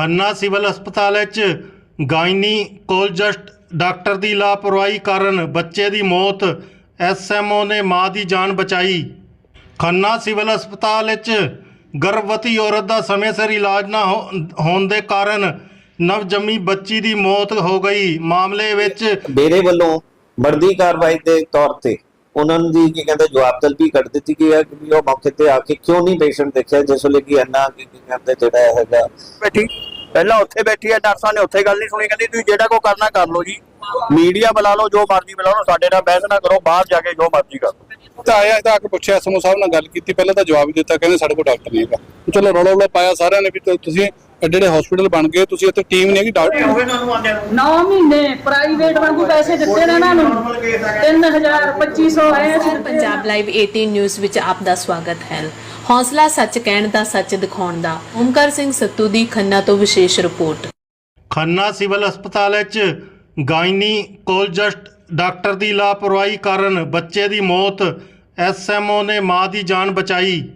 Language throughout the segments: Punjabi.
ਖੰਨਾ ਸਿਵਲ ਹਸਪਤਾਲ ਵਿੱਚ ਗਾਇਨੀਕੋਲਜਿਸਟ ਡਾਕਟਰ ਦੀ ਲਾਪਰਵਾਹੀ ਕਾਰਨ ਬੱਚੇ ਦੀ ਮੌਤ ਐਸਐਮਓ ਨੇ ਮਾਂ ਦੀ ਜਾਨ ਬਚਾਈ। ਖੰਨਾ ਸਿਵਲ ਹਸਪਤਾਲ ਵਿੱਚ ਗਰਭਵਤੀ ਔਰਤ ਦਾ ਸਮੇਂ ਸਿਰ ਇਲਾਜ ਨਾ ਹੋਣ ਦੇ ਕਾਰਨ ਨਵਜੰਮੀ ਬੱਚੀ ਦੀ ਮੌਤ ਹੋ ਗਈ। ਮਾਮਲੇ ਵਿੱਚ ਮੇਰੇ ਵੱਲੋਂ ਬਣਦੀ ਕਾਰਵਾਈ ਦੇ ਤੌਰ ਤੇ ਉਹਨਾਂ ਨੂੰ ਦੀ ਕੀ ਕਹਿੰਦੇ ਜਵਾਬ ਤਲਬੀ ਕਰ ਦਿੱਤੀ ਗਈ ਹੈ ਕਿ ਉਹ ਮੌਕੇ ਤੇ ਆ ਕੇ ਕਿਉਂ ਨਹੀਂ ਪੇਸ਼ੈਂਟ ਦੇਖਿਆ ਜਿਸ ਵੇਲੇ ਕਿ ਇੰਨਾ ਕੀ ਕਹਿੰਦੇ ਜਿਹੜਾ ਹੈਗਾ। ਬੈਠੀ। ਪਹਿਲਾਂ ਉੱਥੇ ਬੈਠੀ ਹੈ ਨਰਸਾਂ ਨੇ ਉੱਥੇ ਗੱਲ ਨਹੀਂ ਸੁਣੀ ਕਹਿੰਦੀ ਤੁਸੀਂ ਜਿਹੜਾ ਕੋ ਕਰਨਾ ਕਰ ਲਓ ਜੀ। ਮੀਡੀਆ ਬੁਲਾ ਲਓ ਜੋ ਮਰਜ਼ੀ ਬੁਲਾ ਲਓ ਸਾਡੇ ਨਾਲ ਬਹਿਸ ਨਾ ਕਰੋ ਬਾਹਰ ਜਾ ਕੇ ਜੋ ਮਰਜ਼ੀ ਕਰੋ। ਤਾਂ ਆਇਆ ਤਾਂ ਆ ਕੇ ਪੁੱਛਿਆ ਐਸਐਮਓ ਸਾਹਿਬ ਨਾਲ ਗੱਲ ਕੀਤੀ ਪਹਿਲਾਂ ਤਾਂ ਜਵਾਬ ਹੀ ਦਿੱਤਾ ਕਹਿੰਦੇ ਸਾਡੇ ਕੋਲ ਡਾਕਟਰ ਨਹੀਂ ਹੈਗਾ। ਚਲੋ ਰੌਲਾ ਰੌਲਾ ਪਾਇਆ ਸਾਰਿਆਂ ਨੇ ਵੀ ਤੁਸੀਂ ਐਡੇ ਹਸਪੀਟਲ ਬਣ ਗਏ ਤੁਸੀਂ ਇੱਥੇ ਟੀਮ ਨਹੀਂ ਹੈਗੀ ਡਾਕਟਰ ਨੌ ਮਹੀਨੇ ਪ੍ਰਾਈਵੇਟ ਵਾਂਗੂ ਪੈਸੇ ਦਿੱਤੇ ਨੇ ਇਹਨਾਂ ਨੂੰ। 3000 2500 ਆਏ ਸੀ ਸਰ ਪੰਜਾਬ ਲਾਈਵ 18 ਨਿਊਜ਼ ਵਿੱਚ ਆਪ ਦਾ ਸਵਾਗਤ ਹੈ। ਹੌਸਲਾ ਸੱਚ ਕਹਿਣ ਦਾ, ਸੱਚ ਦਿਖਾਉਣ ਦਾ। ਓਮਕਾਰ ਸਿੰਘ ਸੱਤੂ ਦੀ ਖੰਨਾ ਤੋਂ ਵਿਸ਼ੇਸ਼ ਰਿਪੋਰਟ। ਖੰਨਾ ਸਿਵਲ ਹਸਪਤਾਲ ਵਿੱਚ ਗਾਇਨੀਕੋਲਜਿਸਟ ਡਾਕਟਰ ਦੀ ਲਾਪਰਵਾਹੀ ਕਾਰਨ ਬੱਚੇ ਦੀ ਮੌਤ ਐਸਐਮਓ ਨੇ ਮਾਂ ਦੀ ਜਾਨ ਬਚਾਈ।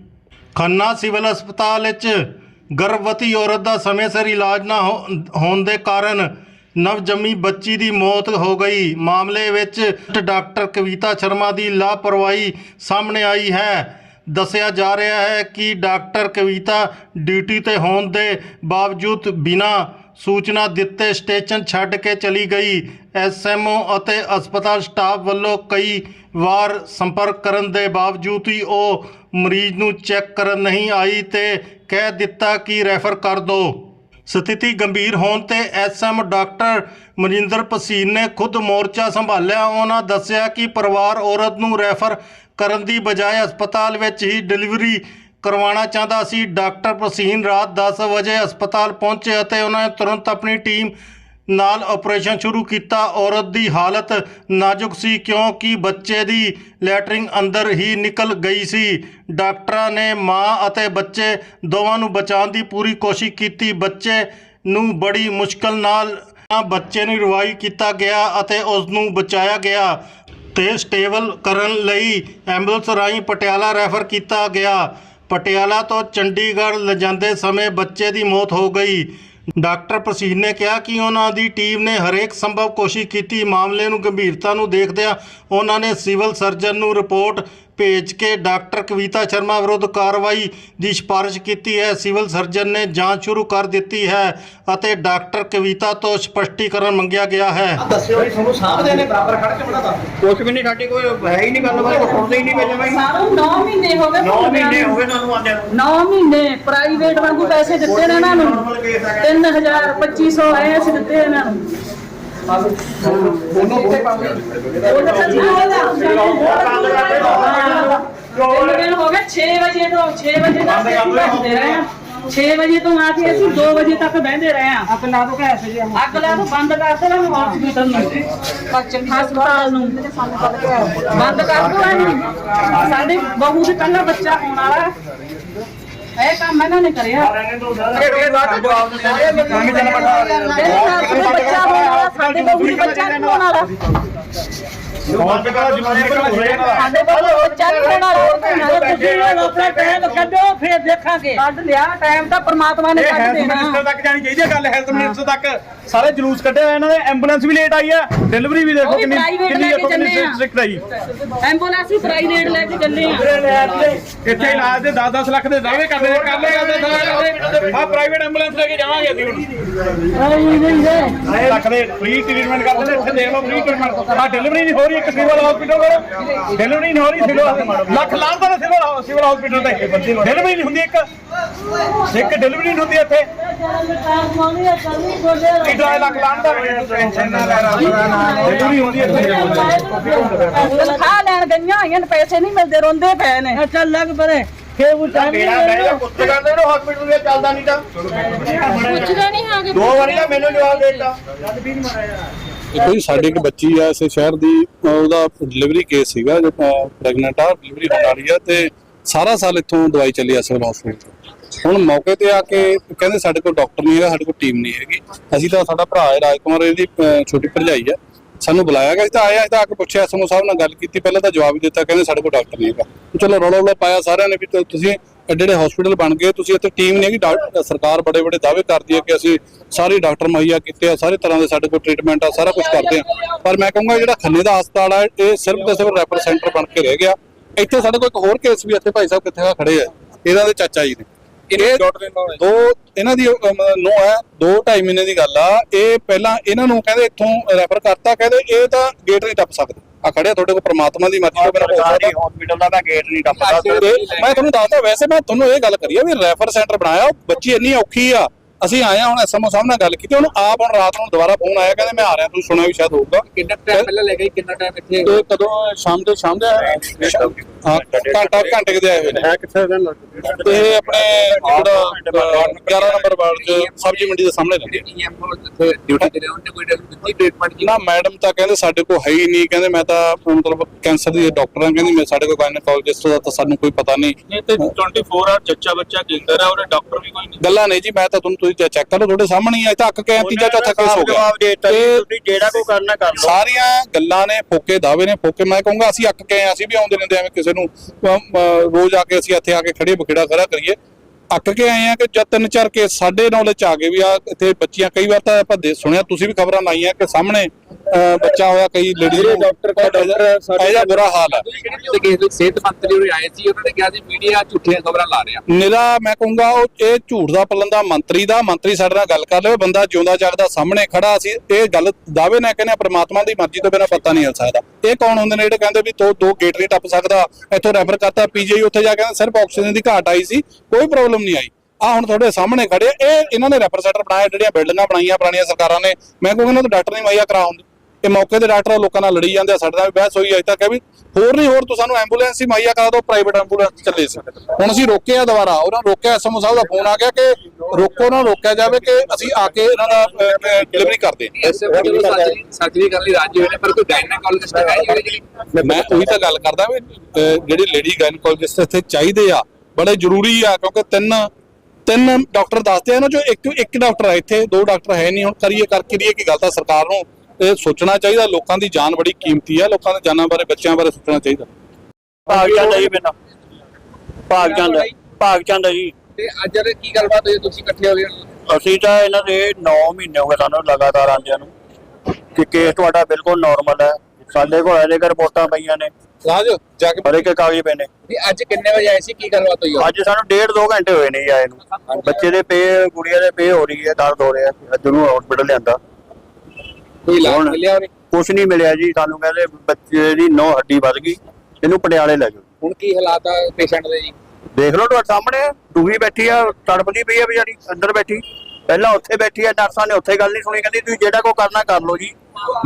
ਖੰਨਾ ਸਿਵਲ ਹਸਪਤਾਲ ਵਿੱਚ ਗਰਭਵਤੀ ਔਰਤ ਦਾ ਸਮੇਂ ਸਿਰ ਇਲਾਜ ਨਾ ਹੋ- ਹੋਣ ਦੇ ਕਾਰਨ ਨਵਜੰਮੀ ਬੱਚੀ ਦੀ ਮੌਤ ਹੋ ਗਈ। ਮਾਮਲੇ ਵਿੱਚ ਡਾਕਟਰ ਕਵਿਤਾ ਸ਼ਰਮਾ ਦੀ ਲਾਪਰਵਾਹੀ ਸਾਹਮਣੇ ਆਈ ਹੈ। ਦੱਸਿਆ ਜਾ ਰਿਹਾ ਹੈ ਕਿ ਡਾਕਟਰ ਕਵਿਤਾ ਡਿਊਟੀ ਤੇ ਹੋਣ ਦੇ ਬਾਵਜੂਦ ਬਿਨਾਂ ਸੂਚਨਾ ਦਿੱਤੇ ਸਟੇਸ਼ਨ ਛੱਡ ਕੇ ਚਲੀ ਗਈ। ਐਸਐਮਓ ਅਤੇ ਹਸਪਤਾਲ ਸਟਾਫ ਵੱਲੋਂ ਕਈ ਵਾਰ ਸੰਪਰਕ ਕਰਨ ਦੇ ਬਾਵਜੂਦ ਹੀ ਉਹ ਮਰੀਜ਼ ਨੂੰ ਚੈੱਕ ਕਰਨ ਨਹੀਂ ਆਈ ਤੇ ਕਹਿ ਦਿੱਤਾ ਕਿ ਰੈਫਰ ਕਰ ਦਿਓ ਸਥਿਤੀ ਗੰਭੀਰ ਹੋਣ ਤੇ ਐਸਐਮ ਡਾਕਟਰ ਮਨਿੰਦਰ ਭਸੀਨ ਨੇ ਖੁਦ ਮੋਰਚਾ ਸੰਭਾਲਿਆ। ਉਹਨਾਂ ਦੱਸਿਆ ਕਿ ਪਰਿਵਾਰ ਔਰਤ ਨੂੰ ਰੈਫਰ ਕਰਨ ਦੀ ਬਜਾਏ ਹਸਪਤਾਲ ਵਿੱਚ ਹੀ ਡਿਲੀਵਰੀ ਕਰਵਾਉਣਾ ਚਾਹੁੰਦਾ ਸੀ। ਡਾਕਟਰ ਭਸੀਨ ਰਾਤ 10 ਵਜੇ ਹਸਪਤਾਲ ਪਹੁੰਚੇ ਅਤੇ ਉਹਨਾਂ ਨੇ ਤੁਰੰਤ ਆਪਣੀ ਟੀਮ ਨਾਲ ਆਪਰੇਸ਼ਨ ਸ਼ੁਰੂ ਕੀਤਾ। ਔਰਤ ਦੀ ਹਾਲਤ ਨਾਜ਼ੁਕ ਸੀ ਕਿਉਂਕਿ ਬੱਚੇ ਦੀ ਲੈਟਰਿੰਗ ਅੰਦਰ ਹੀ ਨਿਕਲ ਗਈ ਸੀ। ਡਾਕਟਰਾਂ ਨੇ ਮਾਂ ਅਤੇ ਬੱਚੇ ਦੋਵਾਂ ਨੂੰ ਬਚਾਉਣ ਦੀ ਪੂਰੀ ਕੋਸ਼ਿਸ਼ ਕੀਤੀ। ਬੱਚੇ ਨੂੰ ਬੜੀ ਮੁਸ਼ਕਲ ਨਾਲ ਬੱਚੇ ਨੂੰ ਰਿਵਾਈਵ ਕੀਤਾ ਗਿਆ ਅਤੇ ਉਸ ਨੂੰ ਬਚਾਇਆ ਗਿਆ ਤੇ ਸਟੇਬਲ ਕਰਨ ਲਈ ਐਂਬੂਲੈਂਸ ਰਾਹੀਂ ਪਟਿਆਲਾ ਰੈਫਰ ਕੀਤਾ ਗਿਆ। ਪਟਿਆਲਾ ਤੋਂ ਚੰਡੀਗੜ੍ਹ ਲਿਜਾਂਦੇ ਸਮੇਂ ਬੱਚੇ ਦੀ ਮੌਤ ਹੋ ਗਈ। ਡਾਕਟਰ ਪ੍ਰਸੀਨ ਨੇ ਕਿਹਾ ਕਿ ਉਹਨਾਂ ਦੀ ਟੀਮ ਨੇ ਹਰੇਕ ਸੰਭਵ ਕੋਸ਼ਿਸ਼ ਕੀਤੀ। ਮਾਮਲੇ ਨੂੰ ਗੰਭੀਰਤਾ ਨੂੰ ਦੇਖਦਿਆਂ ਉਹਨਾਂ ਨੇ ਸਿਵਲ ਸਰਜਨ ਨੂੰ ਰਿਪੋਰਟ ਭੇਜ ਕੇ ਡਾਕਟਰ ਕਵਿਤਾ ਸ਼ਰਮਾ ਵਿਰੁੱਧ ਕਾਰਵਾਈ ਦੀ ਸਿਫਾਰਿਸ਼ ਕੀਤੀ ਹੈ। ਸਿਵਲ ਸਰਜਨ ਨੇ ਜਾਂਚ ਸ਼ੁਰੂ ਕਰ ਦਿੱਤੀ ਹੈ ਅਤੇ ਡਾਕਟਰ ਕਵਿਤਾ ਤੋਂ ਸਪਸ਼ਟੀਕਰਨ ਮੰਗਿਆ ਗਿਆ ਹੈ। ਦੱਸਿਓ ਜੀ ਤੁਹਾਨੂੰ ਸਾਹਮਣੇ ਨੇ ਬਰਾਬਰ ਖੜ ਕੇ ਬਣਾ ਦੱਸ। ਕੁਝ ਵੀ ਨਹੀਂ ਸਾਡੀ ਕੋਈ ਹੈ ਹੀ ਨਹੀਂ ਗੱਲ ਬਾਰੇ ਕੋਈ ਸੁਣਦੇ ਹੀ ਨਹੀਂ ਵਿੱਚ ਬਈ। ਸਾਨੂੰ 9 ਮਹੀਨੇ ਹੋ ਗਏ 9 ਮਹੀਨੇ ਹੋ ਗਏ ਤੁਹਾਨੂੰ ਆਂਦੇ ਨੂੰ। 9 ਮਹੀਨੇ ਪ੍ਰਾਈਵੇਟ ਵਾਂਗੂ ਪੈਸੇ ਦਿੱਤੇ ਨੇ ਇਹਨਾਂ ਨੂੰ। 3000 2500 ਆਏ ਸੀ ਦਿੱਤੇ ਇਹਨਾਂ ਨੂੰ। ਉਹਨਾਂ ਤਾਂ ਤਿੰਨ ਦਿਨ ਹੋ ਗਏ 6 ਵਜੇ ਤੋਂ 6 ਵਜੇ ਤੱਕ ਅਸੀਂ ਬੈਠਦੇ ਰਹੇ ਹਾਂ 6 ਵਜੇ ਤੋਂ ਆ ਕੇ ਅਸੀਂ 2 ਵਜੇ ਤੱਕ ਬਹਿੰਦੇ ਰਹੇ ਹਾਂ ਅੱਗ ਲਾ ਦੋ ਕੈਸੇ ਜੀ ਅੱਗ ਲਾ ਦੋ ਬੰਦ ਕਰ ਦੇ ਨਾ ਹਸਪੀਟਲ ਨੂੰ ਹਸਪਤਾਲ ਨੂੰ ਬੰਦ ਕਰ ਦੋ ਇਹਨੂੰ ਬਹੂ ਦੇ ਪਹਿਲਾ ਬੱਚਾ ਹੋਣ ਵਾਲਾ ਇਹ ਕੰਮ ਇਹਨਾਂ ਨੇ ਕਰਿਆ। ਇਹ ਬਾਤ ਜਵਾਬ ਦਿੰਦੇ ਕੰਮ ਚੱਲ ਪੜਾ ਮੇਰੇ ਨਾਲ ਕੋਈ ਬੱਚਾ ਹੋਣ ਵਾਲਾ ਸਾਡੇ ਬਹੂ ਦੇ ਬੱਚਾ ਨਹੀਂ ਹੋਣ ਵਾਲਾ। ਹਸਪਤਾਲ ਜਵਾਨੀ ਪਰ ਹੋ ਰਿਹਾ ਸਾਡੇ ਬਹੂ ਦੇ ਬੱਚਾ ਨਹੀਂ ਹੋਣ ਵਾਲਾ। ਨਾਲੇ ਤੁਸੀਂ ਲੋਕ ਆਪਣਾ ਟਾਈਮ ਕੱਢੋ ਫਿਰ ਦੇਖਾਂਗੇ। ਕੱਢ ਲਿਆ ਟਾਈਮ ਤਾਂ ਪ੍ਰਮਾਤਮਾ ਨੇ ਕੱਢ ਦੇਣਾ। ਮਿਨਿਸਟਰ ਤੱਕ ਜਾਣੀ ਚਾਹੀਦੀ ਹੈ ਗੱਲ ਹੈਲਥ ਮਿਨਿਸਟਰ ਤੱਕ। ਸਾਰੇ ਜਲੂਸ ਕੱਢਿਆ ਹੋਇਆ ਇਹਨਾਂ ਦੇ ਐਂਬੂਲੈਂਸ ਵੀ ਲੇਟ ਆਈ ਹੈ ਡਿਲੀਵਰੀ ਵੀ ਦੇਖੋ ਕਿੰਨੀ ਕਿੰਨੀ ਦੇਖੋ ਕਿੰਨੀ ਆ। ਸਟ੍ਰਿਕਟ ਆਈ। ਐਂਬੂਲੈਂਸ ਵੀ ਪ੍ਰਾਈਵੇਟ ਲੈ ਕੇ ਚੱਲੇ ਆ। ਇੱਥੇ ਇਲਾਜ ਦੇ 10-10 ਲੱਖ ਦੇ ਦਾਅਵੇ ਕਰਦੇ ਨੇ ਕਰ ਲੈ ਕਰਦੇ ਆ ਪ੍ਰਾਈਵੇਟ ਐਂਬੂਲੈਂਸ ਲੈ ਕੇ ਜਾਵਾਂਗੇ ਅਸੀਂ ਹੁਣ। ਲੱਖ ਦੇ ਫ੍ਰੀ ਟ੍ਰੀਟਮੈਂਟ ਕਰਦੇ ਨੇ ਇੱਥੇ ਦੇਖ ਲਓ ਫ੍ਰੀ ਟ੍ਰੀਟਮੈਂਟ ਆ ਡਿਲੀਵਰੀ ਨਹੀਂ ਹੋ ਰਹੀ ਇੱਕ ਸਿਵਲ ਹਸਪੀਟਲ ਕੋਲ। ਡਿਲੀਵਰੀ ਨਹੀਂ ਹੋ ਰਹੀ ਸਿਵਲ ਲੱਖ ਲਾਂਦਾ ਸਿਵਲ ਸਿਵਲ ਹਸਪੀਟਲ ਤੇ। ਡਿਲੀਵਰੀ ਨਹੀਂ ਹੁੰਦੀ ਇੱਕ। ਇੱਕ ਡਿਲੀਵਰੀ ਨਹੀਂ ਹੁੰਦੀ ਇੱਥੇ। ਦੋ ਲੱਖ ਲਾਂਦਾ ਟੈਨਸ਼ਨ ਨਾ ਲੈ ਡਿਲੀਵਰੀ ਹੁੰਦੀ ਹੈ ਇੱਥੇ। ਤਨਖਾਹ ਲੈਣ ਗਈਆਂ ਹੋਈਆਂ ਨੇ ਪੈਸੇ ਨਹੀਂ ਮਿਲਦੇ ਰੋਂਦੇ ਪਏ ਨੇ। ਚੱਲ ਲੱਗ ਪਰੇ। ਫੇਰ ਉਹ ਟਾਈਮ ਮੇਰਾ ਬੈਠਾ ਕੁੱਤੇ ਕਰਦੇ ਨੇ ਹਸਪੀਟਲ ਵਿੱਚ ਚੱਲਦਾ ਨਹੀਂ ਤਾਂ। ਪੁੱਛਦਾ ਨਹੀਂ ਆ ਦੋ ਵਾਰੀ ਤਾਂ ਮੈਨੂੰ ਜਵਾਬ ਦੇ ਦਿੱਤਾ। ਦੇਖੋ ਜੀ ਸਾਡੀ ਇੱਕ ਬੱਚੀ ਆ ਇਸੇ ਸ਼ਹਿਰ ਦੀ ਉਹਦਾ ਡਿਲੀਵਰੀ ਕੇਸ ਸੀਗਾ ਜੋ ਪ੍ਰੈਗਨੈਂਟ ਆ ਡਿਲੀਵਰੀ ਹੋਣ ਵਾਲੀ ਆ ਤੇ ਸਾਰਾ ਸਾਲ ਇੱਥੋਂ ਦਵਾਈ ਚੱਲੀ ਆ ਸਿਵਲ ਹਸਪੀਟਲ ਹੁਣ ਮੌਕੇ ਤੇ ਆ ਕੇ ਕਹਿੰਦੇ ਸਾਡੇ ਕੋਲ ਡਾਕਟਰ ਨਹੀਂ ਹੈਗਾ, ਸਾਡੇ ਕੋਲ ਟੀਮ ਨਹੀਂ ਹੈਗੀ। ਅਸੀਂ ਤਾਂ ਸਾਡਾ ਭਰਾ ਹੈ, ਰਾਜਕੁਮਾਰ ਇਹਦੀ ਛੋਟੀ ਭਰਜਾਈ ਹੈ। ਸਾਨੂੰ ਬੁਲਾਇਆ ਗਿਆ ਸੀ ਤਾਂ ਆਇਆ ਅਸੀਂ ਤਾਂ ਆ ਕੇ ਪੁੱਛਿਆ ਐਸਐਮਓ ਸਾਹਿਬ ਨਾਲ ਗੱਲ ਕੀਤੀ, ਪਹਿਲਾਂ ਤਾਂ ਜਵਾਬ ਹੀ ਦਿੱਤਾ, ਕਹਿੰਦੇ ਸਾਡੇ ਕੋਲ ਡਾਕਟਰ ਨਹੀਂ ਹੈਗਾ। ਚਲੋ ਰੌਲਾ ਰੌਲਾ ਪਾਇਆ ਸਾਰਿਆਂ ਨੇ ਵੀ ਤੁਸੀਂ ਐਡੇ ਐਡੇ ਹਸਪੀਟਲ ਬਣ ਗਏ, ਤੁਸੀਂ ਇੱਥੇ ਟੀਮ ਨਹੀਂ ਹੈਗੀ ਸਰਕਾਰ ਬੜੇ ਬੜੇ ਦਾਅਵੇ ਕਰਦੀ ਹੈ ਕਿ ਅਸੀਂ ਸਾਰੇ ਡਾਕਟਰ ਮੁਹੱਈਆ ਕੀਤੇ ਆ, ਸਾਰੇ ਤਰ੍ਹਾਂ ਦੇ ਸਾਡੇ ਕੋਲ ਟ੍ਰੀਟਮੈਂਟ ਆ, ਸਾਰਾ ਕੁਝ ਕਰਦੇ ਆ। ਪਰ ਮੈਂ ਕਹੂੰਗਾ ਜਿਹੜਾ ਖੰਨੇ ਦਾ ਹਸਪਤਾਲ ਆ, ਇਹ ਸਿਰਫ ਤੇ ਸਿਰਫ ਰੈਫਰ ਸੈਂਟਰ ਬਣ ਕੇ ਰਹਿ ਗਿਆ। ਇੱਥੇ ਸਾਡੇ ਕੋਲ ਇੱਕ ਹੋਰ ਕੇਸ ਵੀ ਇੱਥੇ ਭਾਈ ਸਾਹਿਬ ਕਿੱਥੇ ਖੜੇ ਆ। ਇਹਨਾਂ ਦੇ ਚਾਚਾ ਜੀ ਨੇ। ਇਹ ਦੋ ਇਹਨਾਂ ਦੀ ਨੋ ਹੈ ਦੋ ਢਾਈ ਮਹੀਨੇ ਦੀ ਗੱਲ ਆ। ਇਹ ਪਹਿਲਾਂ ਇਹਨਾਂ ਨੂੰ ਕਹਿੰਦੇ ਇੱਥੋਂ ਰੈਫਰ ਕਰਤਾ ਕਹਿੰਦੇ ਇਹ ਤਾਂ ਗੇਟ ਨਹੀਂ ਟੱਪ ਸਕਦੇ। ਆ ਖੜੇ ਆ ਤੁਹਾਡੇ ਕੋਲ ਪ੍ਰਮਾਤਮਾ ਦੀ ਮਰਜ਼ੀ ਤੋਂ ਬਿਨਾਂ ਹੋ ਸਰਕਾਰੀ ਸਕਦਾ ਹਸਪੀਟਲ ਦਾ ਮੈਂ ਗੇਟ ਨਹੀਂ ਟੱਪਦਾ। ਤੇ ਮੈਂ ਤੁਹਾਨੂੰ ਦੱਸਦਾ ਵੈਸੇ ਮੈਂ ਤੁਹਾਨੂੰ ਇਹ ਗੱਲ ਕਰੀ ਆ ਵੀ ਰੈਫਰ ਸੈਂਟਰ ਬਣਾਇਆ ਬੱਚੀ ਇੰਨੀ ਔਖੀ ਆ। ਅਸੀਂ ਆਏ ਆ ਹੁਣ ਐਸਐਮਓ ਸਾਹਿਬ ਨਾਲ ਗੱਲ ਕੀਤੀ ਉਹਨੂੰ ਆਪ ਹੁਣ ਰਾਤ ਨੂੰ ਦੁਬਾਰਾ ਫੋਨ ਆਇਆ ਕਹਿੰਦੇ ਮੈਂ ਆ ਰਿਹਾ ਤੁਸੀਂ ਸੁਣਿਆ ਵੀ ਸ਼ਾਇਦ ਹੋਊਗਾ। ਕਿੰਨਾ ਟਾਈਮ ਪਹਿਲਾਂ ਲੈ ਗਈ ਕਿੰਨਾ ਟਾਈਮ ਇੱਥੇ? ਤੇ ਕਦੋਂ ਸ਼ਾਮ ਦੇ ਸ਼ਾਮ ਦੇ? ਹਾਂ ਘੰਟਾ ਘੰਟੇ ਕਿਤੇ ਆਏ ਹੋਏ ਨੇ। ਹੈ ਕਿੱਥੇ ਦਿਨ ਤੇ ਇਹ ਆਪਣੇ ਜਿਹੜਾ 11 ਨੰਬਰ ਵਾਰਡ ਚ ਸਬਜ਼ੀ ਮੰਡੀ ਦੇ ਸਾਹਮਣੇ ਰਹਿੰਦੇ ਆ। ਈਐਮ ਕੋਲ ਇੱਥੇ ਡਿਊਟੀ ਤੇ ਰਹੇ ਉਹਨੇ ਕੋਈ ਦਿੱਤੀ ਟ੍ਰੀਟਮੈਂਟ ਕੀ ਨਾ ਮੈਡਮ ਤਾਂ ਕਹਿੰਦੇ ਸਾਡੇ ਕੋਲ ਹੈ ਹੀ ਨਹੀਂ ਕਹਿੰਦੇ ਮੈਂ ਤਾਂ ਮਤਲਬ ਕੈਂਸਰ ਦੀ ਡਾਕਟਰ ਹਾਂ ਕਹਿੰਦੀ ਮੈਂ ਸਾਡੇ ਕੋਲ ਗਾਇਨੋਕੋਲੋਜਿਸਟ ਦਾ ਤਾਂ ਸਾਨੂੰ ਕੋਈ ਪਤਾ ਨਹੀਂ। ਨਹੀਂ ਤੇ 24 ਆਰ ਜੱਚਾ ਬੱਚਾ ਜਿੰਦਰ ਹੈ ਉਹਦੇ ਡਾਕਟਰ ਵੀ ਕੋਈ ਨਹੀਂ। ਗੱਲਾਂ ਨਹੀਂ ਜੀ ਮੈਂ ਤਾਂ ਤੁਹਾਨੂੰ ਤੁਸੀਂ ਚੈੱਕ ਕਰੋ ਤੁਹਾਡੇ ਸਾਹਮਣੇ ਹੀ ਆ ਇੱਥੇ ਅੱਕ ਕੇ ਤੀਜਾ ਚੌਥਾ ਕੇਸ ਹੋ ਗਿਆ। ਤੁਸੀਂ ਜਿਹੜਾ ਕੋ ਕਰਨਾ ਕਰ ਲਓ। ਸਾਰੀਆਂ ਗੱਲਾਂ ਨੇ ਫੋਕੇ ਦਾਅਵੇ ਨੇ ਫੋਕੇ ਮੈਂ ਕਹੂੰਗਾ ਅਸੀਂ ਅੱਕ ਕੇ ਆਏ ਹਾਂ, ਅਸੀਂ ਵੀ ਆਉਂਦੇ ਰਹਿੰਦੇ ਐਵੇਂ ਕਿਸੇ ਨੂੰ ਰੋਜ਼ ਆ ਕੇ ਅਸੀਂ ਇੱਥੇ ਆ ਕੇ ਖੜੇ ਬਖੇੜਾ ਖੜਾ ਕਰੀਏ। ਅੱਕ ਕੇ ਆਏ ਆ ਕਿ ਜਦ ਤਿੰਨ ਚਾਰ ਕੇ ਸਾਡੇ ਨੌਲੇਜ ਚ ਆ ਗਏ ਵੀ ਆ ਇੱਥੇ ਬੱਚੀਆਂ ਕਈ ਵਾਰ ਤਾਂ ਆਪਾਂ ਸੁਣਿਆ ਤੁਸੀਂ ਵੀ ਖਬਰਾਂ ਲਾਈਆਂ ਕਿ ਸਾਹਮਣੇ ਬੱਚਾ ਹੋਇਆ ਕਈ ਲੇਡੀਜ਼ ਨੂੰ ਡਾਕਟਰ ਇਹਦਾ ਬੁਰਾ ਹਾਲ ਹੈ ਤੇ ਕਿਸੇ ਦੇ ਸਿਹਤ ਮੰਤਰੀ ਹੋਰੇ ਆਏ ਸੀ ਉਹਨਾਂ ਨੇ ਕਿਹਾ ਸੀ ਮੀਡੀਆ ਝੂਠੀਆਂ ਖਬਰਾਂ ਲਾ ਰਿਹਾ। ਨਿਰਾ ਮੈਂ ਕਹੂੰਗਾ ਉਹ ਇਹ ਝੂਠ ਦਾ ਪਲੰਦਾ ਮੰਤਰੀ ਦਾ ਮੰਤਰੀ ਸਾਡੇ ਨਾਲ ਗੱਲ ਕਰ ਲਵੇ ਬੰਦਾ ਜਿਉਂਦਾ ਜਾਗਦਾ ਸਾਹਮਣੇ ਖੜਾ ਸੀ ਇਹ ਗੱਲ ਦਾਅਵੇ ਨਾਲ ਕਹਿੰਦੇ ਆ, ਪ੍ਰਮਾਤਮਾ ਦੀ ਮਰਜ਼ੀ ਤੋਂ ਬਿਨਾਂ ਪਤਾ ਨਹੀਂ ਚੱਲ ਸਕਦਾ। ਇਹ ਕੌਣ ਹੁੰਦੇ ਨੇ ਜਿਹੜੇ ਕਹਿੰਦੇ ਵੀ ਤੋ ਦੋ ਗੇਟ ਨਹੀਂ ਟੱਪ ਸਕਦਾ ਇੱਥੋਂ ਰੈਫਰ ਕਰਤਾ ਪੀਜੀਆਈ ਉੱਥੇ ਜਾ ਕੇ ਕਹਿੰਦੇ ਸਿਰਫ ਆਕਸੀਜਨ ਦੀ ਘਾਟ ਆਈ ਸੀ ਕੋਈ ਪ੍ਰੋਬਲਮ ਨਹੀਂ ਆਈ। ਆ ਹੁਣ ਤੁਹਾਡੇ ਸਾਹਮਣੇ ਖੜੇ ਇਹ ਇਹਨਾਂ ਨੇ ਰੈਫਰ ਸੈਂਟਰ ਬਣਾਇਆ ਜਿਹੜੀਆਂ ਬਿਲਡਿੰਗਾਂ ਬਣਾਈਆਂ ਪੁਰਾਣੀਆਂ ਸਰਕਾਰਾਂ ਨੇ। ਮੈਂ ਕਹੂੰਗਾ ਇਹਨਾਂ ਨੂੰ ਡਾਕਟਰ ਨਹੀਂ ਮੁਹੱਈਆ ਕਰਾ ਇਹ ਮੌਕੇ ਤੇ ਡਾਕਟਰ ਲੋਕਾਂ ਨਾਲ ਲੜੀ ਜਾਂਦੇ ਆ ਸਾਡੇ ਨਾਲ ਬਹਿਸ ਹੋਈ ਅਜੇ ਤੱਕ ਹੈ ਵੀ ਹੋਰ ਨਹੀਂ ਹੋਰ ਤੂੰ ਸਾਨੂੰ ਐਂਬੂਲੈਂਸ ਹੀ ਮੁਹੱਈਆ ਕਰਾ ਦਿਓ ਪ੍ਰਾਈਵੇਟ ਐਂਬੂਲੈਂਸ ਚੱਲੇ ਸੀ। ਹੁਣ ਅਸੀਂ ਰੋਕੇ ਆ ਦੁਬਾਰਾ ਉਹਨਾਂ ਨੂੰ ਰੋਕਿਆ ਐਸਐਮਓ ਸਾਹਿਬ ਦਾ ਫੋਨ ਆ ਗਿਆ ਕਿ ਰੋਕੋ ਨਾ ਰੋਕਿਆ ਜਾਵੇ ਕਿ ਅਸੀਂ ਆ ਕੇ ਇਹਨਾਂ ਦਾ ਡਿਲੀਵਰੀ ਕਰਦੇ ਸਰਜਰੀ ਕਰਨ ਲਈ ਰਾਜੀ ਹੋਏ ਨੇ ਪਰ ਕੋਈ ਗਾਇਨੋਕੋਲੋਜਿਸਟ ਹੈ ਜਿਹੜੀ ਮੈਂ ਉਹੀ ਤਾਂ ਗੱਲ ਕਰਦਾ ਵੀ ਜਿਹੜੀ ਲੇਡੀ ਗਾਇਨਕੋਲੋਜਿਸਟ ਇੱਥੇ ਚਾਹੀਦੇ ਆ ਬੜੇ ਜ਼ਰੂਰੀ ਆ ਕਿਉਂਕਿ ਤਿੰਨ ਤਿੰਨ ਡਾਕਟਰ ਦੱਸਦੇ ਆ ਇਹਨਾਂ ਚੋਂ ਇੱਕ ਇੱਕ ਡਾਕਟਰ ਹੈ ਇੱਥੇ ਦੋ ਡਾਕਟਰ ਹੈ ਨਹੀਂ ਹੁਣ ਕਰੀਏ ਕਰ ਕਰੀਏ ਕੀ ਗੱਲ ਤਾਂ ਸਰਕਾਰ ਨੂੰ ਇਹ ਸੋਚਣਾ ਚਾਹੀਦਾ ਲੋਕਾਂ ਦੀ ਜਾਨ ਬੜੀ ਕੀਮਤੀ ਆ ਲੋਕਾਂ ਦੇ ਜਾਨਾਂ ਬਾਰੇ ਬੱਚਿਆਂ ਬਾਰੇ ਸੋਚਣਾ ਚਾਹੀਦਾ। ਭਾਗ ਜਾਂਦਾ ਜੀ ਬਿਨਾ ਭਾਗ ਜਾਂਦਾ ਭਾਗ ਜਾਂਦਾ ਜੀ। ਤੇ ਅੱਜ ਇਹ ਕੀ ਗੱਲਬਾਤ ਹੋਈ ਤੁਸੀਂ ਇਕੱਠੇ ਹੋ ਗਏ ਹੋ? ਅਸੀਂ ਤਾਂ ਇਹਨਾਂ ਦੇ 9 ਮਹੀਨੇ ਹੋ ਗਏ ਸਾਨੂੰ ਲਗਾਤਾਰ ਆਂਦਿਆਂ ਨੂੰ ਕਿ ਕੇਸ ਤੁਹਾਡਾ ਬਿਲਕੁਲ ਨਾਰਮਲ ਹੈ। ਸਾਡੇ ਕੋਲ ਇਹਦੇ ਘਰ ਰਿਪੋਰਟਾਂ ਪਈਆਂ ਨੇ ਰਾਜ ਜਾ ਕੇ ਹਰ ਇੱਕ ਕਾਗਜ਼ ਪਏ ਨੇ। ਵੀ ਅੱਜ ਕਿੰਨੇ ਵਜੇ ਆਏ ਸੀ ਕੀ ਗੱਲਬਾਤ ਹੋਈ ਅੱਜ ਸਾਨੂੰ ਡੇਢ ਦੋ ਘੰਟੇ ਹੋਏ ਨੇ ਜੀ ਆਏ ਨੂੰ। ਬੱਚੇ ਦੇ ਪੇ ਗੁੜੀਆ ਦੇ ਪੇ ਹੋ ਰਹੀ ਹੈ ਦਰਦ ਹੋ ਰਿਹਾ ਅੱਜ ਨੂੰ ਹਸਪੀਟਲ ਲਿਆਂਦਾ। ਕੋਈ ਇਲਾਜ ਮਿਲਿਆ ਉਹਨੇ ਕੁਛ ਨਹੀਂ ਮਿਲਿਆ ਜੀ ਸਾਨੂੰ ਕਹਿੰਦੇ ਬੱਚੇ ਦੀ ਨੋ ਹੱਡੀ ਵੱਧ ਗਈ ਇਹਨੂੰ ਪਟਿਆਲੇ ਲੈ ਜਾਓ। ਹੁਣ ਕੀ ਹਾਲਾਤ ਆ ਪੇਸ਼ੈਂਟ ਦੇ ਜੀ? ਦੇਖ ਲਓ ਤੁਹਾਡੇ ਸਾਹਮਣੇ ਡੂੰਗੀ ਬੈਠੀ ਆ ਤੜਪਦੀ ਪਈ ਆ ਵਿਚਾਰੀ ਅੰਦਰ ਬੈਠੀ। ਪਹਿਲਾਂ ਉੱਥੇ ਬੈਠੀ ਆ ਨਰਸਾਂ ਨੇ ਉੱਥੇ ਗੱਲ ਨਹੀਂ ਸੁਣੀ ਕਹਿੰਦੀ ਤੁਸੀਂ ਜਿਹੜਾ ਕੋ ਕਰਨਾ ਕਰ ਲਓ ਜੀ।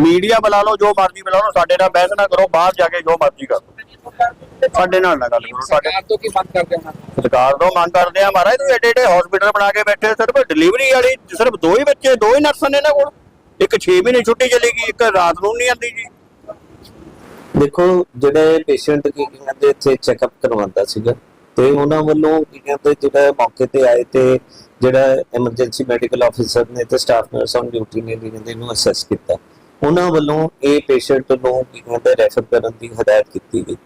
ਮੀਡੀਆ ਬੁਲਾ ਲਓ ਜੋ ਮਰਜ਼ੀ ਬੁਲਾ ਲਓ ਸਾਡੇ ਨਾਲ ਬਹਿਸ ਨਾ ਕਰੋ ਬਾਹਰ ਜਾ ਕੇ ਜੋ ਮਰਜ਼ੀ ਕਰੋ ਸਾਡੇ ਨਾਲ ਨਾ ਗੱਲ ਕਰੋ ਸਾਡੇ ਸਰਕਾਰ ਤੋਂ ਕੀ ਮੰਗ ਕਰਦੇ ਹੋ ਸਰਕਾਰ ਤੋਂ ਮੰਗ ਕਰਦੇ ਆ ਮਹਾਰਾਜ ਤੁਸੀਂ ਏਡੇ ਏਡੇ ਹਸਪੀਟਲ ਬਣਾ ਕੇ ਬੈਠੇ ਸਿਰਫ ਡਿਲੀਵਰੀ ਵਾਲੀ ਸਿਰਫ ਦੋ ਹੀ ਬੱਚੇ ਦੋ ਹੀ ਨਰਸਾਂ ਨੇ ਇਹਨਾਂ ਕੋਲ। ਇੱਕ 6 ਮਹੀਨੇ ਛੁੱਟੀ ਚਲੇਗੀ ਇੱਕ ਰਾਤ ਨੂੰ ਨਹੀਂ ਆਉਂਦੀ ਜੀ। ਦੇਖੋ, ਜਿਹੜੇ ਪੇਸ਼ੈਂਟ ਕੀ ਕਹਿੰਦੇ ਇੱਥੇ ਚੈੱਕਅਪ ਕਰਵਾਉਂਦਾ ਸੀਗਾ, ਤੇ ਉਹਨਾਂ ਵੱਲੋਂ ਕੀ ਕਹਿੰਦੇ ਜਿਹੜਾ ਮੌਕੇ ਤੇ ਆਏ ਤੇ ਜਿਹੜਾ ਐਮਰਜੈਂਸੀ ਮੈਡੀਕਲ ਆਫੀਸਰ ਨੇ ਤੇ ਸਟਾਫ ਨਰਸ ਔਨ ਡਿਊਟੀ ਨੇ ਕੀ ਕਹਿੰਦੇ ਇਹਨੂੰ ਅਸੈਸ ਕੀਤਾ। ਉਹਨਾਂ ਵੱਲੋਂ ਇਹ ਪੇਸ਼ੈਂਟ ਨੂੰ ਕੀ ਕਹਿੰਦੇ ਰੈਫਰ ਕਰਨ ਦੀ ਹਦਾਇਤ ਕੀਤੀ ਗਈ।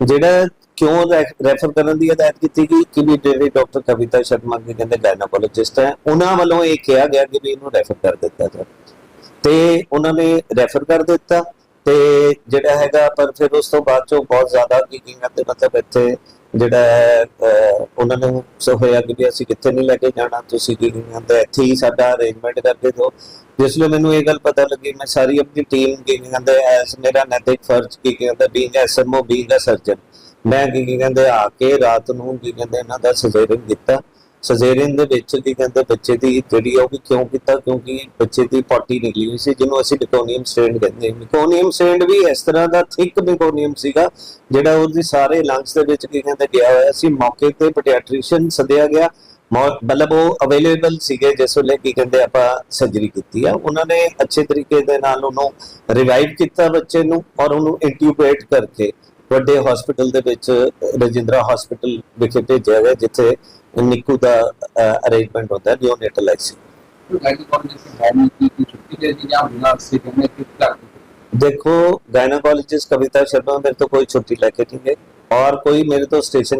ਜਿਹੜਾ ਕਿਉਂ ਰੈਫਰ ਕਰਨ ਦੀ ਹਦਾਇਤ ਕੀਤੀ ਗਈ, ਕਿ ਵੀ ਜਿਹੜੇ ਡਾਕਟਰ ਕਵਿਤਾ ਸ਼ਰਮਾ ਕੀ ਕਹਿੰਦੇ ਗਾਇਨੋਕੋਲੋਜਿਸਟ ਹੈ, ਉਹਨਾਂ ਵੱਲੋਂ ਇਹ ਕਿਹਾ ਗਿਆ ਕਿ ਵੀ ਇਹਨੂੰ ਰੈਫਰ ਕਰ ਦਿੱਤਾ ਜਾਵੇ। ਤੇ ਉਹਨਾਂ ਨੇ ਰੈਫਰ ਕਰ ਦਿੱਤਾ ਤੇ ਜਿਹੜਾ ਹੈਗਾ ਪਰ ਫਿਰ ਉਸ ਤੋਂ ਬਾਅਦ ਚੋਂ ਬਹੁਤ ਜ਼ਿਆਦਾ ਕੀ ਕੀ ਕਹਿੰਦੇ ਮਤਲਬ ਇੱਥੇ ਜਿਹੜਾ ਹੈ, ਉਹਨਾਂ ਨੂੰ ਸੋ ਹੋਇਆ ਕਿ ਅਸੀਂ ਕਿੱਥੇ ਨਹੀਂ ਲੈ ਕੇ ਜਾਣਾ ਤੁਸੀਂ ਕੀ ਕਹਿੰਦੇ ਇੱਥੇ ਹੀ ਸਾਡਾ ਅਰੇਂਜਮੈਂਟ ਕਰਕੇ ਦਿਓ। ਜਿਸ ਲਈ ਮੈਨੂੰ ਇਹ ਗੱਲ ਪਤਾ ਲੱਗੀ ਮੈਂ ਸਾਰੀ ਆਪਣੀ ਟੀਮ ਕੀ ਕਹਿੰਦੇ ਐਸ ਮੇਰਾ ਨੈਤਿਕ ਫਰਜ਼ ਕੀ ਕਹਿੰਦੇ being SMO being a surgeon ਮੈਂ ਕੀ ਕਹਿੰਦੇ ਆ ਕੇ ਰਾਤ ਨੂੰ ਕੀ ਕਹਿੰਦੇ ਇਹਨਾਂ ਦਾ ਸਜੇਰਨ ਕੀਤਾ। ਸਜੇਰੀਅਨ ਦੇ ਵਿੱਚ ਕੀ ਕਹਿੰਦੇ ਬੱਚੇ ਦੀ ਜਿਹੜੀ ਉਹ ਵੀ ਕਿਉਂ ਕੀਤਾ? ਕਿਉਂਕਿ ਬੱਚੇ ਦੀ ਪੋਟੀ ਨਿਕਲੀ ਹੋਈ ਸੀ, ਜਿਹਨੂੰ ਅਸੀਂ ਮਿਕੋਨੀਅਮ ਸਟ੍ਰੈਂਡ ਕਹਿੰਦੇ ਹਾਂ। ਮਿਕੋਨੀਅਮ ਸਟ੍ਰੈਂਡ ਵੀ ਇਸ ਤਰ੍ਹਾਂ ਦਾ ਥਿਕ ਮਿਕੋਨੀਅਮ ਸੀਗਾ, ਜਿਹੜਾ ਉਹਦੀ ਸਾਰੇ ਲੰਗਸ ਦੇ ਵਿੱਚ ਕੀ ਕਹਿੰਦੇ ਗਿਆ ਹੋਇਆ ਸੀ। ਮੌਕੇ ਤੇ ਪੀਡੀਆਟ੍ਰੀਸ਼ੀਅਨ ਸੱਦਿਆ ਗਿਆ। ਮਤਲਬ ਉਹ ਅਵੇਲੇਬਲ ਸੀਗੇ, ਜਿਸ ਵੇਲੇ ਕੀ ਕਹਿੰਦੇ ਆਪਾਂ ਸਰਜਰੀ ਕੀਤੀ ਆ। ਉਹਨਾਂ ਨੇ ਅੱਛੇ ਤਰੀਕੇ ਦੇ ਨਾਲ ਉਹਨੂੰ ਰਿਵਾਈਵ ਕੀਤਾ ਬੱਚੇ ਨੂੰ ਔਰ ਉਹਨੂੰ ਇੰਟਿਊਬੇਟ ਕਰਕੇ ਵੱਡੇ ਹਸਪੀਟਲ ਦੇ ਵਿੱਚ ਰਜਿੰਦਰਾ ਹਸਪੀਟਲ ਵਿਖੇ ਭੇਜਿਆ ਗਿਆ, ਜਿੱਥੇ ਨਿੱਕੂ ਦਾ ਅਰੇਂਜਮੈਂਟ ਹੁੰਦਾ ਹੈ ਨਿਓਨੇਟਲ ਆਈਸੀ ਗਾਇਨੋਕੋਲੋਜਿਸਟ ਹੈ ਨਹੀਂ ਕਿ ਛੁੱਟੀ ਦੇ ਦੀ ਜਾਂ ਬਿਨਾਂ ਸੇ ਕਰਨੇ ਕਿ ਕਰ ਦੇਖੋ ਗਾਇਨੋਕੋਲੋਜਿਸਟ ਕਵਿਤਾ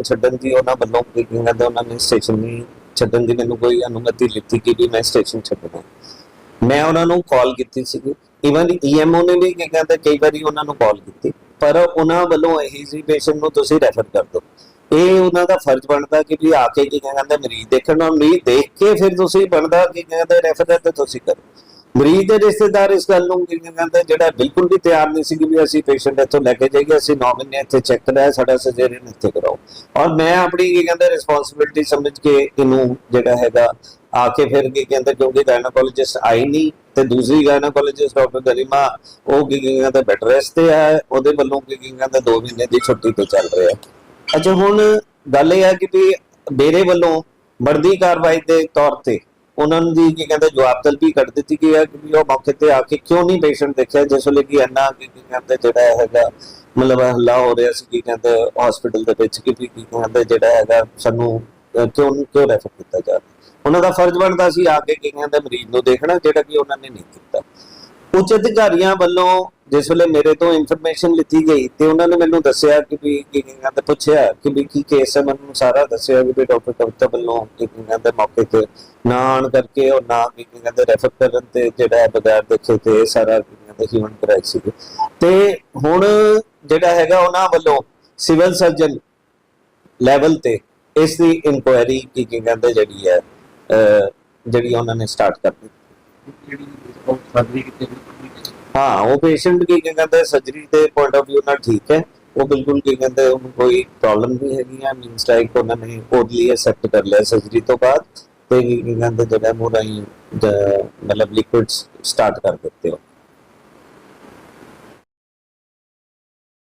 ਛੱਡਣ ਦੀ ਉਹਨਾਂ ਵੱਲੋਂ ਕੀ ਕਹਿੰਦੇ ਉਹਨਾਂ ਨੇ ਸਟੇਸ਼ਨ ਨਹੀਂ ਛੱਡਣ ਦੀ ਮੈਨੂੰ ਕੋਈ ਅਨੁਮਤੀ ਲਿੱਤੀ ਕਿ ਵੀ ਮੈਂ ਸਟੇਸ਼ਨ ਛੱਡਣਾ ਮੈਂ ਉਹਨਾਂ ਨੂੰ ਕਾਲ ਕੀਤੀ ਸੀਗੀ। ਇਵਨ ਈਐਮਓ ਨੇ ਵੀ ਕਹਿੰਦਾ ਕਈ ਵਾਰੀ ਉਹਨਾਂ ਨੂੰ ਕਾਲ ਕੀਤੀ, ਪਰ ਉਹਨਾਂ ਵੱਲੋਂ ਇਹੀ ਸੀ ਪੇਸ਼ੈਂਟ ਨੂੰ ਤੁਸੀਂ ਰੈਫਰ ਕਰ ਦਿਓ। ਇਹ ਉਹਨਾਂ ਦਾ ਫਰਜ਼ ਬਣਦਾ ਕਿ ਵੀ ਆ ਕੇ ਕੀ ਕਹਿੰਦੇ ਮਰੀਜ਼ ਦੇਖਣ, ਔਰ ਮਰੀਜ਼ ਦੇਖ ਕੇ ਫਿਰ ਤੁਸੀਂ ਬਣਦਾ ਕਿ ਕਹਿੰਦੇ ਰੈਫਰ ਤੇ ਤੁਸੀਂ ਕਰੋ। ਮਰੀਜ਼ ਦੇ ਰਿਸ਼ਤੇਦਾਰ ਇਸ ਗੱਲ ਨੂੰ ਕਹਿੰਦੇ, ਜਿਹੜਾ ਬਿਲਕੁਲ ਵੀ ਤਿਆਰ ਨਹੀਂ ਸੀ ਕਿ ਵੀ ਅਸੀਂ ਪੇਸ਼ੈਂਟ ਇੱਥੋਂ ਲੈ ਕੇ ਜਾਈਏ, ਅਸੀਂ 9 ਮਹੀਨੇ ਇੱਥੇ ਚੈੱਕ ਕਰਾਇਆ, ਸਾਡਾ ਸਰਜਰੀਨ ਇੱਥੇ ਕਰਾਓ। ਔਰ ਮੈਂ ਆਪਣੀ ਕੀ ਕਹਿੰਦੇ ਰਿਸਪੌਂਸਿਬਿਲਟੀ ਸਮਝ ਕੇ ਇਹਨੂੰ ਜਿਹੜਾ ਹੈਗਾ, ਆ ਕੇ ਫਿਰ ਕੀ ਕਹਿੰਦੇ, ਕਿਉਂਕਿ ਗਾਇਨੋਕੋਲੋਜਿਸਟ ਆਈ ਨਹੀਂ, ਤੇ ਦੂਸਰੀ ਗਾਇਨੋਕੋਲੋਜਿਸਟ ਡਾਕਟਰ ਗਰਿਮਾ ਉਹ ਕੀ ਕਹਿੰਦੇ ਬੈੱਡ ਰੈਸਟ ਤੇ ਹੈ, ਉਹਦੇ ਵੱਲੋਂ ਕੀ ਕਹਿੰਦੇ 2 ਮਹੀਨੇ ਦੀ ਛੁੱਟੀ ਤੇ ਚੱਲ ਰਿਹਾ। ਅੱਛਾ, ਹੁਣ ਗੱਲ ਇਹ ਹੈ ਕਿ ਵੀ ਮੇਰੇ ਵੱਲੋਂ ਵਰਦੀ ਕਾਰਵਾਈ ਦੇ ਤੌਰ ਤੇ ਉਹਨਾਂ ਨੂੰ ਦੀ ਕੀ ਕਹਿੰਦੇ ਜਵਾਬ ਤਲਬੀ ਕੱਢ ਦਿੱਤੀ ਗਈ ਹੈ ਕਿ ਉਹ ਮੌਕੇ ਤੇ ਆ ਕੇ ਕਿਉਂ ਨਹੀਂ ਪੇਸ਼ੈਂਟ ਦੇਖਿਆ, ਜਿਸ ਵੇਲੇ ਕਿ ਇੰਨਾ ਕੀ ਕਹਿੰਦੇ ਜਿਹੜਾ ਹੈਗਾ, ਮਤਲਬ ਹੱਲਾ ਹੋ ਰਿਹਾ ਸੀ, ਕੀ ਕਹਿੰਦੇ ਹਸਪੀਟਲ ਦੇ ਵਿੱਚ ਕਿ ਕੀ ਕਹਿੰਦੇ ਜਿਹੜਾ ਹੈਗਾ ਸਾਨੂੰ ਕਿਉਂ ਕਿਉਂ ਰੈਫਰ ਕੀਤਾ ਜਾ ਰਿਹਾ। ਉਹਨਾਂ ਦਾ ਫਰਜ਼ ਬਣਦਾ ਸੀ ਆ ਕੇ ਕੀ ਕਹਿੰਦੇ ਮਰੀਜ਼ ਨੂੰ ਦੇਖਣਾ, ਜਿਹੜਾ ਕਿ ਉਹਨਾਂ ਨੇ ਨਹੀਂ ਕੀਤਾ। ਉੱਚ ਅਧਿਕਾਰੀਆਂ ਵੱਲੋਂ ਜਿਸ ਵੇਲੇ ਮੇਰੇ ਤੋਂ ਇਨਫੋਰਮੇਸ਼ਨ ਲਿੱਤੀ ਗਈ ਤੇ ਉਹਨਾਂ ਨੇ ਮੈਨੂੰ ਦੱਸਿਆ ਕਿ ਵੀ ਕੀ ਕਹਿੰਦੇ ਪੁੱਛਿਆ ਕਿ ਵੀ ਕੀ ਕੇਸ ਹੈ ਮੈਨੂੰ ਸਾਰਾ ਦੱਸਿਆ ਵੀ ਡਾਕਟਰ ਕਵਿਤਾ ਵੱਲੋਂ ਕੀ ਕਹਿੰਦੇ ਮੌਕੇ ਤੇ ਨਾ ਆਉਣ ਕਰਕੇ ਉਹ ਨਾ ਕੀ ਕਹਿੰਦੇ ਰੈਫਰ ਕਰਨ ਤੇ ਜਿਹੜਾ ਬਗੈਰ ਦੇਖੇ ਤੇ ਸਾਰਾ ਕੀ ਕਹਿੰਦੇ ਹਿਊਮਨ ਕਰਾਈ ਸੀ ਤੇ ਹੁਣ ਜਿਹੜਾ ਹੈਗਾ ਉਹਨਾਂ ਵੱਲੋਂ ਸਿਵਲ ਸਰਜਨ ਲੈਵਲ ਤੇ ਇਸ ਦੀ ਇਨਕੁਆਇਰੀ ਕੀ ਕਹਿੰਦੇ ਜਿਹੜੀ ਹੈ ਅਹ, ਜਿਹੜੀ ਉਹਨਾਂ ਨੇ ਸਟਾਰਟ ਕਰ ਦਿੱਤੀ ਹਾਂ? ਉਹ ਪੇਸ਼ੈਂਟ ਕੀ ਕਹਿੰਦੇ ਸਰਜਰੀ ਦੇ ਪੁਆਇੰਟ ਆਫ View ਨਾਲ ਠੀਕ ਹੈ। ਉਹ ਬਿਲਕੁਲ ਕੀ ਕਹਿੰਦੇ, ਉਹਨੂੰ ਕੋਈ ਪ੍ਰੋਬਲਮ ਨਹੀਂ ਹੈਗੀ ਆ ਮੀਨਸ ਲਾਈਕ ਉਹਨਾਂ ਨੇ ਉਹਦੀ ਐਕਸੈਪਟ ਕਰ ਲਿਆ ਸਰਜਰੀ ਤੋਂ ਬਾਅਦ, ਤੇ ਕੀ ਕਹਿੰਦੇ, ਜਿਹੜਾ ਮੋਰਾਈ ਮਤਲਬ ਲਿਕਵਿਡਸ ਸਟਾਰਟ ਕਰ ਦਿੱਤੇ ਹੋ